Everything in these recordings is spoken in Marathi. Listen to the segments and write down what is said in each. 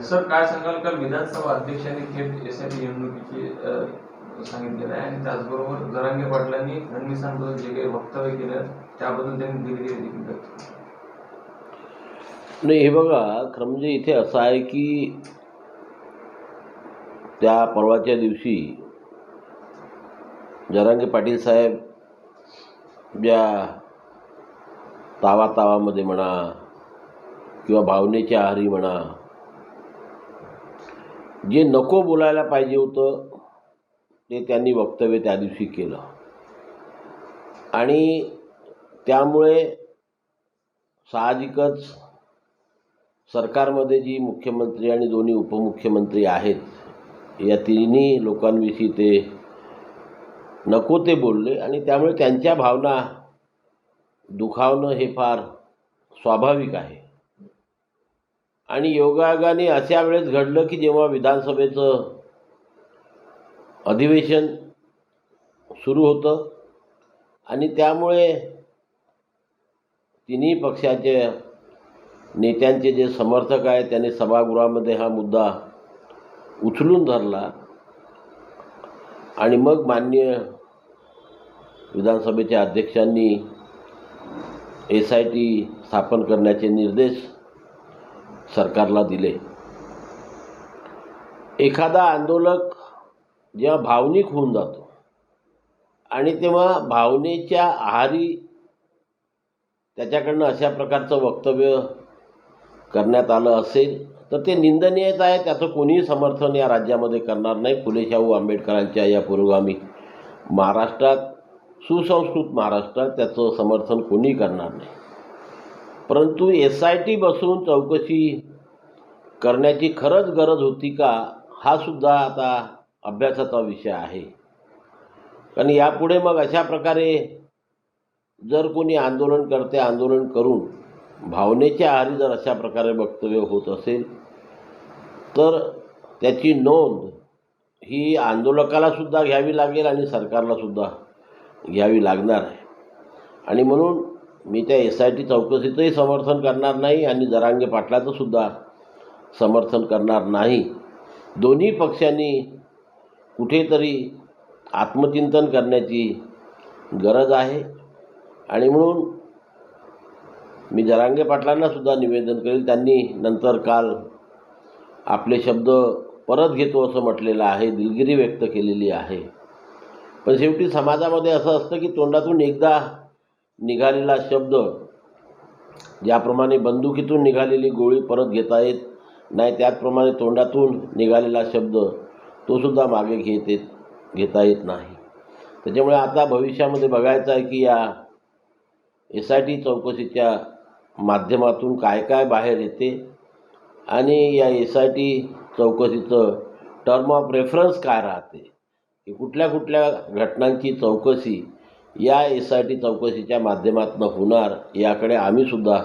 सर काय सांगाल? काल विधानसभा अध्यक्षांनी थेट एस आय टी निवडणुकीची सांगितलेलं आहे आणि त्याचबरोबर जरांगे पाटलांनी फडणवीसांबद्दल जे काही वक्तव्य केलं त्याबद्दल त्यांनी दिलेली देखील व्यक्त. नाही हे बघा खरं म्हणजे इथे असं आहे की त्या परवाच्या दिवशी जरांगे पाटील साहेब ज्या तावा तावामध्ये म्हणा किंवा भावनेच्या आहारी म्हणा. जे नको बोलायला पाहिजे होतं ते त्यांनी वक्तव्य त्या दिवशी केलं. आणि त्यामुळे साहजिकच सरकारमध्ये जी मुख्यमंत्री आणि दोन्ही उपमुख्यमंत्री आहेत या तिन्ही लोकांविषयी ते नको ते बोलले आणि त्यामुळे त्यांच्या भावना दुखावणं हे फार स्वाभाविक आहे. आणि योगायोगाने अशा वेळेस घडलं की जेव्हा विधानसभेचं अधिवेशन सुरू होतं आणि त्यामुळे तिन्ही पक्षाचे नेत्यांचे जे समर्थक आहेत त्यांनी सभागृहामध्ये हा मुद्दा उचलून धरला. आणि मग माननीय विधानसभेच्या अध्यक्षांनी एस आय टी स्थापन करण्याचे निर्देश सरकारला दिले. एखादा आंदोलक जेव्हा भावनिक होऊन जातो आणि तेव्हा भावनेच्या आहारी त्याच्याकडनं अशा प्रकारचं वक्तव्य करण्यात आलं असेल तर ते निंदनीयच आहे. त्याचं कोणीही समर्थन या राज्यामध्ये करणार नाही. फुले शाहू आंबेडकरांच्या या पुरोगामी महाराष्ट्रात सुसंस्कृत महाराष्ट्रात त्याचं समर्थन कोणी करणार नाही. परंतु एस आय टी बसून चौकशी करण्याची खरंच गरज होती का हा सुद्धा आता अभ्यासाचा विषय आहे. कारण यापुढे मग अशा प्रकारे जर कोणी आंदोलन करते आंदोलन करून भावनेच्या आहारी जर अशा प्रकारे वक्तव्य होत असेल तर त्याची नोंद ही आंदोलकाला सुद्धा घ्यावी लागेल आणि सरकारला सुद्धा घ्यावी लागणार आहे. आणि म्हणून मी त्या एस आय टी चौकशीचंही समर्थन करणार नाही आणि जरांगे पाटलाचं सुद्धा समर्थन करणार नाही. दोन्ही पक्षांनी कुठेतरी आत्मचिंतन करण्याची गरज आहे. आणि म्हणून मी जरांगे पाटलांनासुद्धा निवेदन करेल. त्यांनी नंतर काल आपले शब्द परत घेतो असं म्हटलेलं आहे. दिलगिरी व्यक्त केलेली आहे. पण शेवटी समाजामध्ये असं असतं की तोंडातून एकदा निघालेला शब्द ज्याप्रमाणे बंदुकीतून निघालेली गोळी परत घेता येत नाही त्याचप्रमाणे तोंडातून निघालेला शब्द तोसुद्धा मागे घेत येत घेता येत नाही. त्याच्यामुळे आता भविष्यामध्ये बघायचं आहे की या एस आय टी चौकशीच्या माध्यमातून काय काय बाहेर येते आणि या एस आय टी चौकशीचं टर्म ऑफ रेफरन्स काय राहते? की कुठल्या कुठल्या घटनांची चौकशी या एस आय टी चौकशीच्या माध्यमातून होणार याकडे आम्हीसुद्धा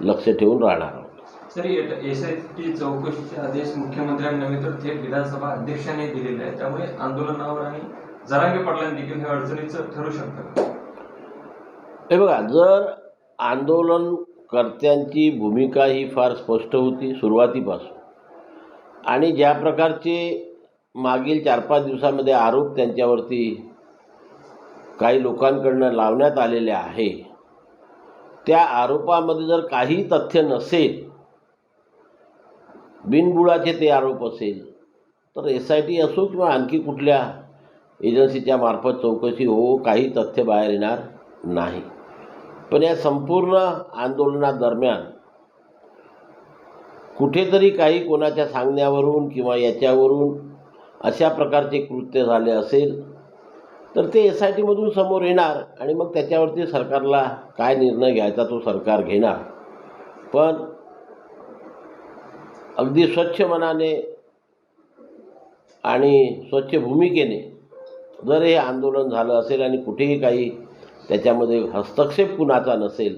लक्ष ठेवून राहणार आहोत. सर एस आय टी चौकशीचे आदेश मुख्यमंत्र्यांना नव्हे तर थेट विधानसभा अध्यक्षांनी दिलेले आहे त्यामुळे आंदोलनावर आणि जरांगे पाटलांनी देखील हे अडचणीचं ठरू शकतं हे बघा जर आंदोलनकर्त्यांची भूमिका ही फार स्पष्ट होती सुरुवातीपासून आणि ज्या प्रकारचे मागील चार पाच दिवसामध्ये आरोप त्यांच्यावरती काही लोकांकडनं लावण्यात आलेले आहे त्या आरोपामध्ये जर काही तथ्य नसेल बिनबुडाचे ते आरोप असेल तर एस आय टी असो किंवा आणखी कुठल्या एजन्सीच्या मार्फत चौकशी हो काही तथ्य बाहेर येणार नाही. पण या संपूर्ण आंदोलनादरम्यान कुठेतरी काही कोणाच्या सांगण्यावरून किंवा याच्यावरून अशा प्रकारचे कृत्य झाले असेल तर ते एस आय टीमधून समोर येणार आणि मग त्याच्यावरती सरकारला काय निर्णय घ्यायचा तो सरकार घेणार. पण अगदी स्वच्छ मनाने आणि स्वच्छ भूमिकेने जर हे आंदोलन झालं असेल आणि कुठेही काही त्याच्यामध्ये हस्तक्षेप कुणाचा नसेल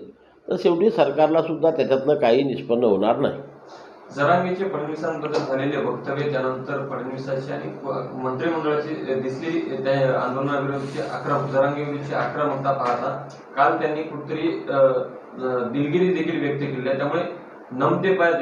तर शेवटी सरकारला सुद्धा त्याच्यातनं काही निष्पन्न होणार नाही. जरांगेचे फडणवीसांबद्दल झालेले वक्तव्य त्यानंतर फडणवीसाची आणि मंत्रिमंडळाची दिसली त्या आंदोलनाविरोधाची आक्रम जरांगेविरुद्धची आक्रमकता पाहता काल त्यांनी कुठेतरी दिलगिरी देखील व्यक्त केली आहे. त्यामुळे नमते पाय